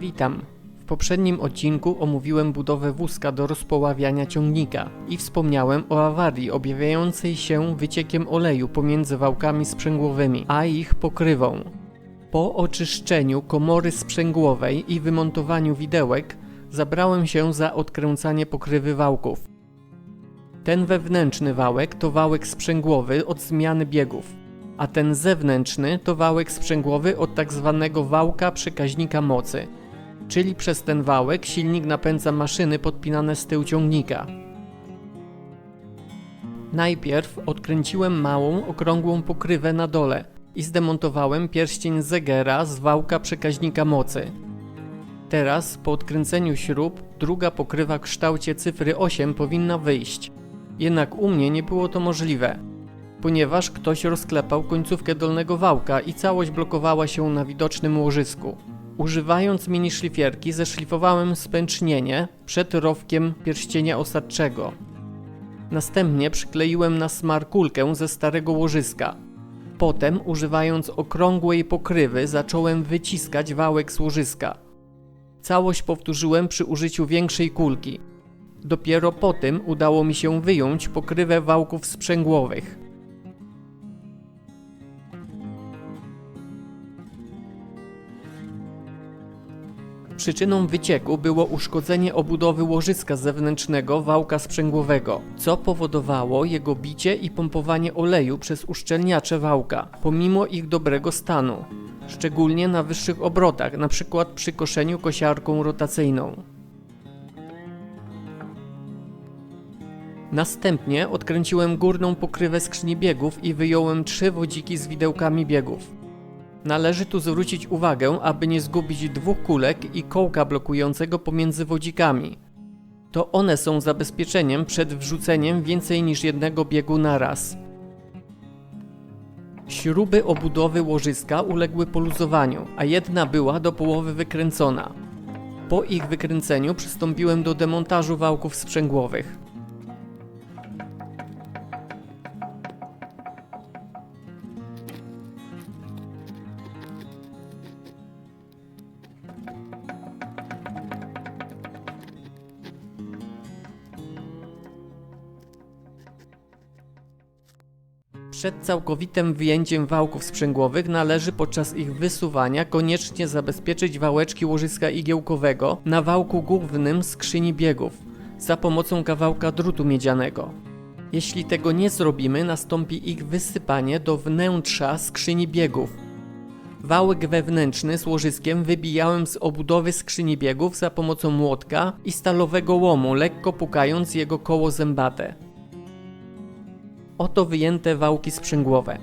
Witam. W poprzednim odcinku omówiłem budowę wózka do rozpoławiania ciągnika i wspomniałem o awarii objawiającej się wyciekiem oleju pomiędzy wałkami sprzęgłowymi, a ich pokrywą. Po oczyszczeniu komory sprzęgłowej i wymontowaniu widełek zabrałem się za odkręcanie pokrywy wałków. Ten wewnętrzny wałek to wałek sprzęgłowy od zmiany biegów, a ten zewnętrzny to wałek sprzęgłowy od tak zwanego wałka przekaźnika mocy, czyli przez ten wałek silnik napędza maszyny podpinane z tyłu ciągnika. Najpierw odkręciłem małą, okrągłą pokrywę na dole i zdemontowałem pierścień Zegera z wałka przekaźnika mocy. Teraz, po odkręceniu śrub, druga pokrywa w kształcie cyfry 8 powinna wyjść. Jednak u mnie nie było to możliwe, ponieważ ktoś rozklepał końcówkę dolnego wałka i całość blokowała się na widocznym łożysku. Używając mini szlifierki zeszlifowałem spęcznienie przed rowkiem pierścienia osadczego. Następnie przykleiłem na smar kulkę ze starego łożyska. Potem, używając okrągłej pokrywy, zacząłem wyciskać wałek z łożyska. Całość powtórzyłem przy użyciu większej kulki. Dopiero po tym udało mi się wyjąć pokrywę wałków sprzęgłowych. Przyczyną wycieku było uszkodzenie obudowy łożyska zewnętrznego wałka sprzęgłowego, co powodowało jego bicie i pompowanie oleju przez uszczelniacze wałka, pomimo ich dobrego stanu, szczególnie na wyższych obrotach, np. przy koszeniu kosiarką rotacyjną. Następnie odkręciłem górną pokrywę skrzyni biegów i wyjąłem trzy wodziki z widełkami biegów. Należy tu zwrócić uwagę, aby nie zgubić dwóch kulek i kołka blokującego pomiędzy wodzikami. To one są zabezpieczeniem przed wrzuceniem więcej niż jednego biegu na raz. Śruby obudowy łożyska uległy poluzowaniu, a jedna była do połowy wykręcona. Po ich wykręceniu przystąpiłem do demontażu wałków sprzęgłowych. Przed całkowitym wyjęciem wałków sprzęgłowych należy podczas ich wysuwania koniecznie zabezpieczyć wałeczki łożyska igiełkowego na wałku głównym skrzyni biegów za pomocą kawałka drutu miedzianego. Jeśli tego nie zrobimy, nastąpi ich wysypanie do wnętrza skrzyni biegów. Wałek wewnętrzny z łożyskiem wybijałem z obudowy skrzyni biegów za pomocą młotka i stalowego łomu, lekko pukając jego koło zębate. Oto wyjęte wałki sprzęgłowe.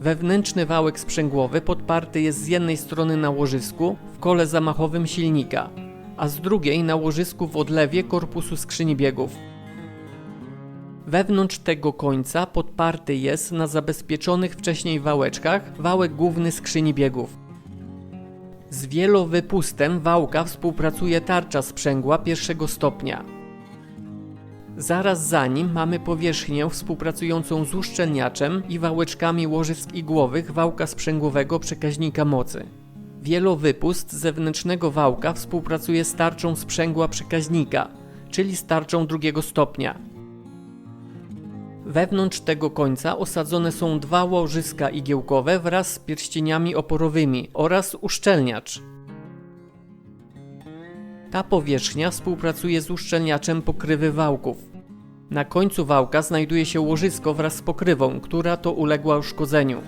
Wewnętrzny wałek sprzęgłowy podparty jest z jednej strony na łożysku w kole zamachowym silnika, a z drugiej na łożysku w odlewie korpusu skrzyni biegów. Wewnątrz tego końca podparty jest na zabezpieczonych wcześniej wałeczkach wałek główny skrzyni biegów. Z wielowypustem wałka współpracuje tarcza sprzęgła pierwszego stopnia. Zaraz za nim mamy powierzchnię współpracującą z uszczelniaczem i wałeczkami łożysk igłowych wałka sprzęgłowego przekaźnika mocy. Wielowypust zewnętrznego wałka współpracuje z tarczą sprzęgła przekaźnika, czyli z tarczą drugiego stopnia. Wewnątrz tego końca osadzone są dwa łożyska igiełkowe wraz z pierścieniami oporowymi oraz uszczelniacz. Ta powierzchnia współpracuje z uszczelniaczem pokrywy wałków. Na końcu wałka znajduje się łożysko wraz z pokrywą, która to uległa uszkodzeniu.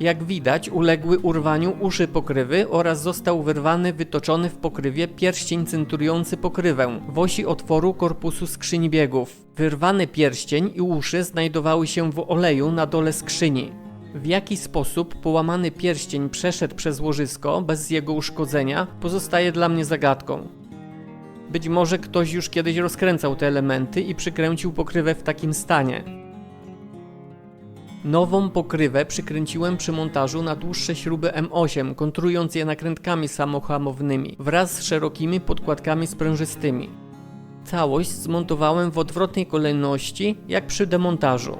Jak widać, uległy urwaniu uszy pokrywy oraz został wyrwany wytoczony w pokrywie pierścień centrujący pokrywę w osi otworu korpusu skrzyni biegów. Wyrwany pierścień i uszy znajdowały się w oleju na dole skrzyni. W jaki sposób połamany pierścień przeszedł przez łożysko bez jego uszkodzenia pozostaje dla mnie zagadką. Być może ktoś już kiedyś rozkręcał te elementy i przykręcił pokrywę w takim stanie. Nową pokrywę przykręciłem przy montażu na dłuższe śruby M8, kontrując je nakrętkami samohamownymi wraz z szerokimi podkładkami sprężystymi. Całość zmontowałem w odwrotnej kolejności jak przy demontażu.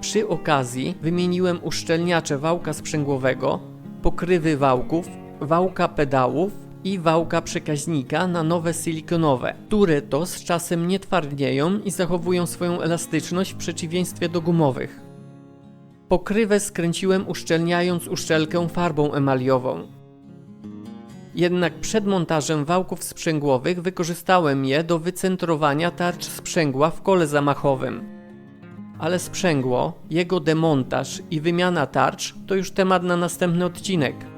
Przy okazji wymieniłem uszczelniacze wałka sprzęgłowego, pokrywy wałków wałka pedałów i wałka przekaźnika na nowe silikonowe, które to z czasem nie twardnieją i zachowują swoją elastyczność w przeciwieństwie do gumowych. Pokrywę skręciłem uszczelniając uszczelkę farbą emaliową. Jednak przed montażem wałków sprzęgłowych wykorzystałem je do wycentrowania tarcz sprzęgła w kole zamachowym. Ale sprzęgło, jego demontaż i wymiana tarcz to już temat na następny odcinek.